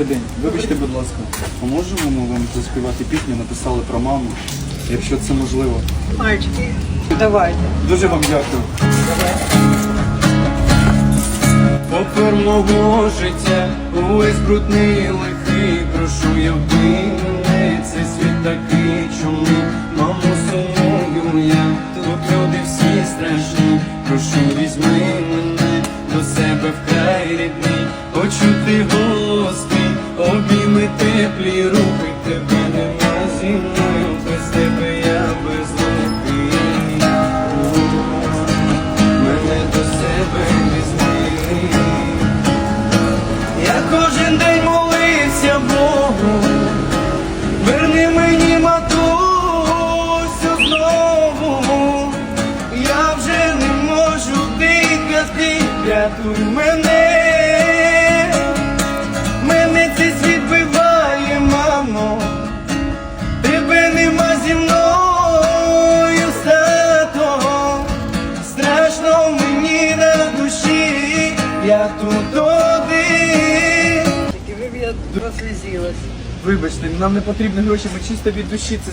Добрий день. Вибачте, будь ласка, а можемо ми вам заспівати пісню, написали про маму, якщо це можливо. Мальчики, давайте. Дуже вам дякую. Попер мого життя, увесь брудний лихий, прошу я мене, цей світ такий, чому мамо сумую я, тут люди всі страшні, прошу візьми мене до себе вкрай рідний, хочу ти голос теплі руки, тебе нема зі мною, без тебе я безлукий. Мене до себе візьми. Я кожен день молився Богу, верни мені матусю знову, я вже не можу дихати, рятуй мене я тут один. Тільки ви. Вибачте, нам не потрібні гроші, ми чисто від душі це